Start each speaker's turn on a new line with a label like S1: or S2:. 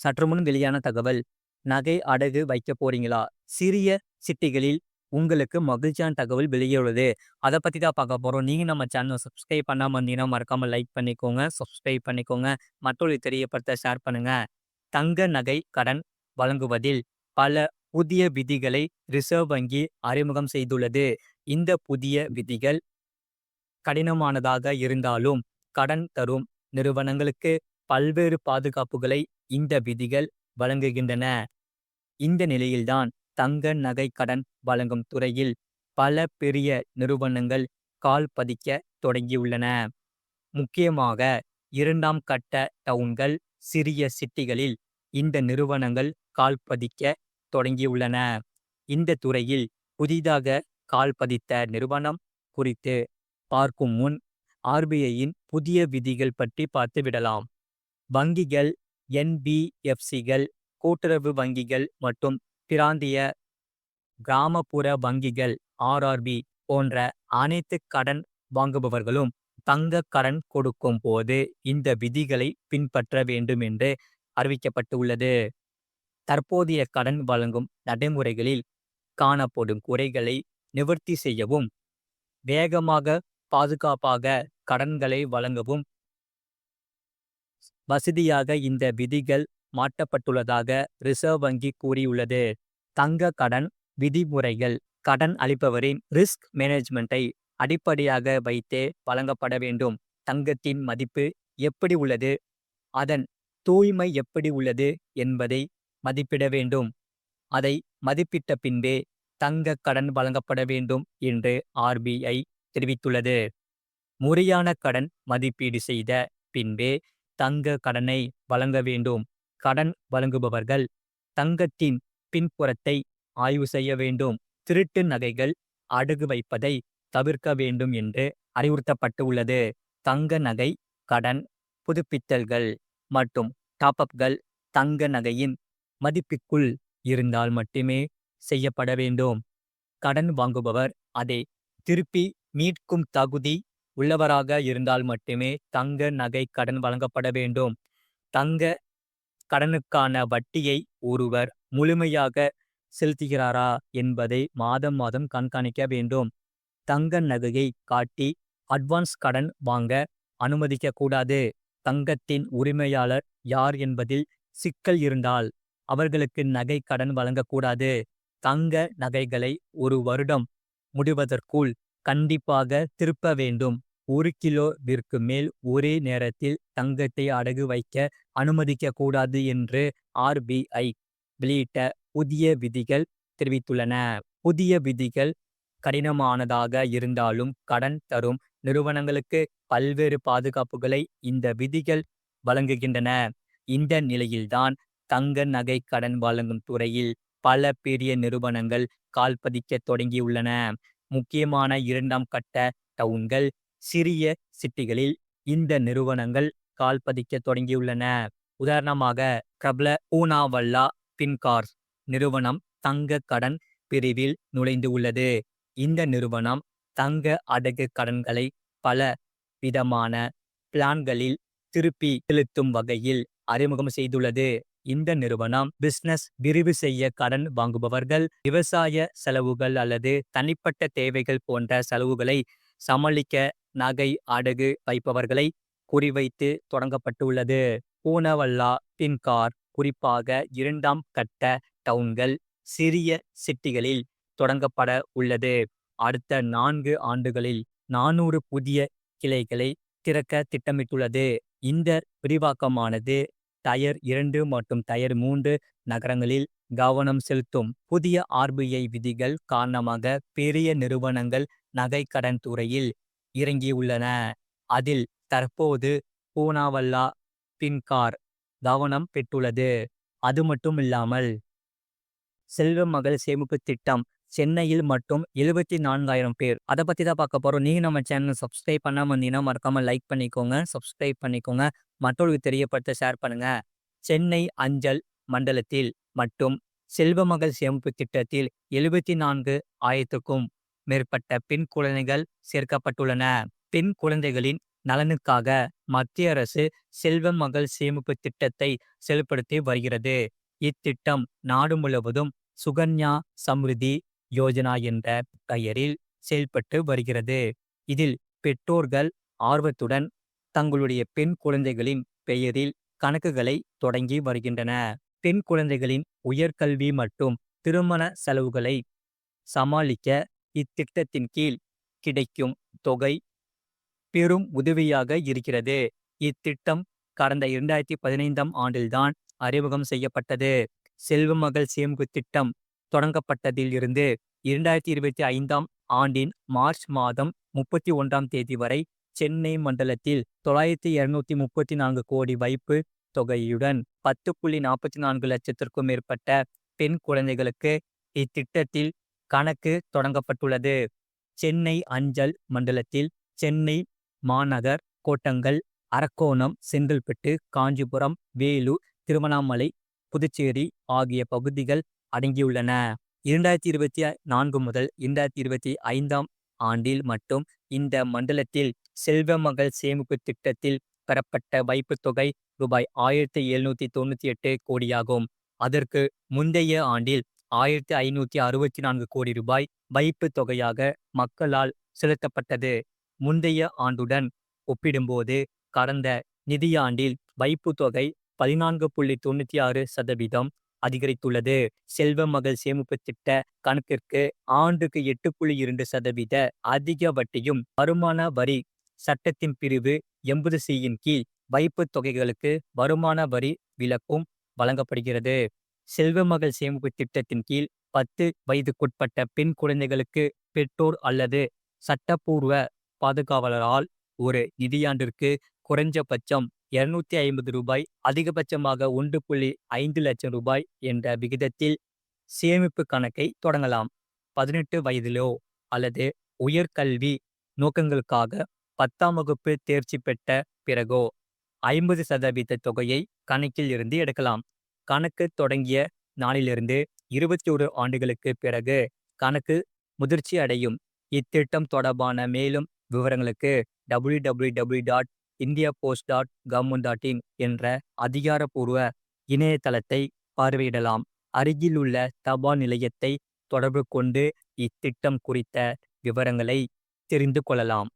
S1: சற்று முன் வெளியான தகவல் நகை அடகு வைக்க போறீங்களா? சிறிய சிட்டிகளில் உங்களுக்கு மகிழ்ச்சியான தகவல் வெளியுள்ளது. அதை பற்றி தான் பார்க்க போகிறோம் நீங்கள் நம்ம சேனலை சப்ஸ்கிரைப் பண்ணாமல் இருந்தீங்கன்னா மறக்காமல் லைக் பண்ணிக்கோங்க சப்ஸ்கிரைப் பண்ணிக்கோங்க. மற்றவர்களுக்கு தெரியப்படுத்த ஷேர் பண்ணுங்கள் தங்க நகை கடன் வழங்குவதில் பல புதிய விதிகளை ரிசர்வ் வங்கி அறிமுகம் செய்துள்ளது. இந்த புதிய விதிகள் கடினமானதாக இருந்தாலும் கடன் தரும் நிறுவனங்களுக்கு பல்வேறு பாதுகாப்புகளை இந்த விதிகள் வழங்குகின்றன. இந்த நிலையில்தான் தங்க நகை கடன் வழங்கும் துறையில் பல பெரிய நிறுவனங்கள் கால் பதிக்க தொடங்கியுள்ளன. முக்கியமாக இரண்டாம் கட்ட டவுன்கள் சிறிய சிட்டிகளில் இந்த நிறுவனங்கள் கால் பதிக்க தொடங்கியுள்ளன. இந்த துறையில் புதிதாக கால் பதித்த நிறுவனம் குறித்து பார்க்கும் முன் ஆர்பிஐயின் புதிய விதிகள் பற்றி பார்த்துவிடலாம். வங்கிகள் என்பிஎஃப்சிகள் கூட்டுறவு வங்கிகள் மற்றும் பிராந்திய கிராமப்புற வங்கிகள் ஆர்ஆர்பி போன்ற அனைத்து கடன் வாங்குபவர்களும் தங்க கடன் கொடுக்கும் போது இந்த விதிகளை பின்பற்ற வேண்டும் என்று அறிவிக்கப்பட்டுள்ளது. தற்போதைய கடன் வழங்கும் நடைமுறைகளில் காணப்படும் குறைகளை நிவர்த்தி செய்யவும் வேகமாக பாதுகாப்பாக கடன்களை வழங்கவும் வசதியாக இந்த விதிகள் மாற்றப்பட்டுள்ளதாக ரிசர்வ் வங்கி கூறியுள்ளது. தங்க கடன் விதிமுறைகள். கடன் அளிப்பவரின் ரிஸ்க் மேனேஜ்மெண்ட்டை அடிப்படையாக வைத்தே வழங்கப்பட வேண்டும். தங்கத்தின் மதிப்பு எப்படி உள்ளது? அதன் தூய்மை எப்படி உள்ளது என்பதை மதிப்பிட வேண்டும். அதை மதிப்பிட்ட பின்பே தங்க கடன் வழங்கப்பட வேண்டும் என்று ஆர்பிஐ தெரிவித்துள்ளது. முறையான கடன் மதிப்பீடு செய்த பின்பே தங்க கடனை வழங்க வேண்டும். கடன் வழங்குபவர்கள் தங்கத்தின் பின்புறத்தை ஆய்வு செய்ய வேண்டும். திருட்டு நகைகள் அடகு வைப்பதை தவிர்க்க வேண்டும் என்று அறிவுறுத்தப்பட்டு உள்ளது தங்க நகை கடன் புதுப்பித்தல்கள் மற்றும் டாப்அப்கள் தங்க நகையின் மதிப்பிற்குள் இருந்தால் மட்டுமே செய்யப்பட வேண்டும். கடன் வாங்குபவர் அதை திருப்பி மீட்கும் தகுதி உள்ளவராக இருந்தால் மட்டுமே தங்க நகை கடன் வழங்கப்பட வேண்டும். தங்க கடனுக்கான வட்டியை ஒருவர் முழுமையாக செலுத்துகிறாரா என்பதை மாதம் மாதம் கண்காணிக்க வேண்டும். தங்க நகையை காட்டி அட்வான்ஸ் கடன் வாங்க அனுமதிக்கக்கூடாது. தங்கத்தின் உரிமையாளர் யார் என்பதில் சிக்கல் இருந்தால் அவர்களுக்கு நகை கடன் வழங்கக்கூடாது. தங்க நகைகளை ஒரு வருடம் முடிவதற்குள் கண்டிப்பாக திருப்ப வேண்டும். ஒரு கிலோவிற்கு மேல் ஒரே நேரத்தில் தங்கத்தை அடகு வைக்க அனுமதிக்க கூடாது என்று ஆர்பிஐ வெளியிட்ட புதிய விதிகள் தெரிவித்துள்ளன. புதிய விதிகள் கடினமானதாக இருந்தாலும் கடன் தரும் நிறுவனங்களுக்கு பல்வேறு பாதுகாப்புகளை இந்த விதிகள் வழங்குகின்றன. இந்த நிலையில்தான் தங்க நகை கடன் வழங்கும் துறையில் பல பெரிய நிறுவனங்கள் கால்பதிக்க தொடங்கியுள்ளன. முக்கியமான இரண்டாம் கட்ட டவுன்கள் சிறிய சிட்டிகளில் இந்த நிறுவனங்கள் கால் பதிக்க தொடங்கியுள்ளன. உதாரணமாக பிரபல ஊனாவல்லா பின்கார்ஸ் நிறுவனம் தங்க கடன் பிரிவில் நுழைந்து உள்ளது. இந்த நிறுவனம் தங்க அடகு கடன்களை பல விதமான பிளான்களில் திருப்பி செலுத்தும் வகையில் அறிமுகம் செய்துள்ளது. இந்த நிறுவனம் பிசினஸ் விரிவு செய்ய கடன் வாங்குபவர்கள் விவசாய செலவுகள் அல்லது தனிப்பட்ட தேவைகள் போன்ற செலவுகளை சமாளிக்க நகை அடகு வைப்பவர்களை குறிவைத்து தொடங்கப்பட்டுள்ளது. பூனவல்லா பின்கார் குறிப்பாக இரண்டாம் கட்ட டவுன்கள் சிறிய சிட்டிகளில் தொடங்கப்பட உள்ளது. அடுத்த நான்கு ஆண்டுகளில் நானூறு புதிய கிளைகளை திறக்க திட்டமிட்டுள்ளது. இந்த விரிவாக்கமானது டயர் இரண்டு மற்றும் டயர் மூன்று நகரங்களில் கவனம் செலுத்தும் புதிய ஆர்பிஐ விதிகள் காரணமாக பெரிய நிறுவனங்கள் நகை கடன் துறையில் இறங்கியுள்ளன. அதில் தற்போது பூனாவல்லா பின்கார் கவனம் பெற்றுள்ளது. அது மட்டும் இல்லாமல் செல்வ மகள் சேமிப்பு திட்டம் சென்னையில் மட்டும் எழுபத்தி நான்காயிரம் பேர். அதை பற்றி தான் பார்க்க போகிறோம் நீங்கள் நம்ம சேனல் சப்ஸ்கிரைப் பண்ணாமல் இருந்தீங்கன்னா மறக்காமல் லைக் பண்ணிக்கோங்க சப்ஸ்கிரைப் பண்ணிக்கோங்க. மற்றவர்களுக்கு தெரியப்படுத்த ஷேர் பண்ணுங்க. சென்னை அஞ்சல் மண்டலத்தில் மட்டும் செல்வமகள் சேமிப்பு திட்டத்தில் எழுபத்தி நான்கு ஆயிரத்துக்கும் மேற்பட்ட பெண் குழந்தைகள் சேர்க்கப்பட்டுள்ளன. பெண் குழந்தைகளின் நலனுக்காக மத்திய அரசு செல்வ மகள் சேமிப்பு திட்டத்தை செயல்படுத்தி வருகிறது. இத்திட்டம் நாடு முழுவதும் சுகன்யா சம்ருதி யோஜனா என்ற பெயரில் செயல்பட்டு வருகிறது. இதில் பெற்றோர்கள் ஆர்வத்துடன் தங்களுடைய பெண் குழந்தைகளின் பெயரில் கணக்குகளை தொடங்கி வருகின்றன. பெண் குழந்தைகளின் உயர்கல்வி மற்றும் திருமண செலவுகளை சமாளிக்க இத்திட்டத்தின் கீழ் கிடைக்கும் தொகை பெரும் உதவியாக இருக்கிறது. இத்திட்டம் கடந்த இரண்டாயிரத்தி பதினைந்தாம் ஆண்டில்தான் அறிமுகம் செய்யப்பட்டது. செல்வமகள் சேமிப்பு திட்டம் தொடங்கப்பட்டதில் இருந்து இரண்டாயிரத்தி இருபத்தி ஐந்தாம் ஆண்டின் மார்ச் மாதம் முப்பத்தி ஒன்றாம் தேதி வரை சென்னை மண்டலத்தில் தொள்ளாயிரத்தி இருநூத்தி முப்பத்தி நான்கு கோடி வைப்பு தொகையுடன் பத்து புள்ளி நாற்பத்தி நான்கு லட்சத்திற்கும் மேற்பட்ட பெண் குழந்தைகளுக்கு இத்திட்டத்தில் கணக்கு தொடங்கப்பட்டுள்ளது. சென்னை அஞ்சல் மண்டலத்தில் சென்னை மாநகர் கோட்டங்கள் அரக்கோணம் செங்கல்பட்டு காஞ்சிபுரம் வேலூர் திருவண்ணாமலை புதுச்சேரி ஆகிய பகுதிகள் அடங்கியுள்ளன. இரண்டாயிரத்தி இருபத்தி நான்கு முதல் இரண்டாயிரத்தி இருபத்தி ஐந்தாம் ஆண்டில் மட்டும் இந்த மண்டலத்தில் செல்வ மகள் சேமிப்பு திட்டத்தில் பெறப்பட்ட வைப்புத் தொகை ரூபாய் ஆயிரத்தி எழுநூத்தி தொண்ணூத்தி எட்டு கோடியாகும். அதற்கு முந்தைய ஆண்டில் ஆயிரத்தி ஐநூத்தி அறுபத்தி நான்கு கோடி ரூபாய் வைப்பு தொகையாக மக்களால் செலுத்தப்பட்டது. முந்தைய ஆண்டுடன் ஒப்பிடும்போது கடந்த நிதியாண்டில் வைப்பு தொகை பதினான்கு புள்ளி தொண்ணூத்தி ஆறு சதவீதம் அதிகரித்துள்ளது. செல்வ மகள் சேமிப்பு திட்ட கணக்கிற்கு ஆண்டுக்கு எட்டு புள்ளி இரண்டு சதவீத அதிக வட்டியும் வருமான வரி சட்டத்தின் பிரிவு எண்பது சியின் கீழ் வைப்பு தொகைகளுக்கு வருமான வரி விலக்கும் வழங்கப்படுகிறது. செல்வ மகள் சேமிப்பு திட்டத்தின் கீழ் பத்து வயதுக்குட்பட்ட பெண் குழந்தைகளுக்கு பெற்றோர் அல்லது சட்டப்பூர்வ பாதுகாவலரால் ஒரு நிதியாண்டிற்கு குறைஞ்சபட்சம் இருநூத்தி ஐம்பது ரூபாய் அதிகபட்சமாக ஒன்று புள்ளி ஐந்து லட்சம் ரூபாய் என்ற விகிதத்தில் சேமிப்பு கணக்கை தொடங்கலாம். பதினெட்டு வயதிலோ அல்லது உயர்கல்வி நோக்கங்களுக்காக பத்தாம் வகுப்பு தேர்ச்சி பெற்ற பிறகோ ஐம்பது சதவீத தொகையை கணக்கில் இருந்து எடுக்கலாம். கணக்கு தொடங்கிய நாளிலிருந்து இருபத்தி ஒரு ஆண்டுகளுக்கு பிறகு கணக்கு முதிர்ச்சி அடையும். இத்திட்டம் தொடர்பான மேலும் விவரங்களுக்கு W W W dot India post dot government dot in என்ற அதிகாரப்பூர்வ இணையதளத்தை பார்வையிடலாம். அருகிலுள்ள தபால் நிலையத்தை தொடர்பு கொண்டு இத்திட்டம் குறித்த விவரங்களை தெரிந்து கொள்ளலாம்.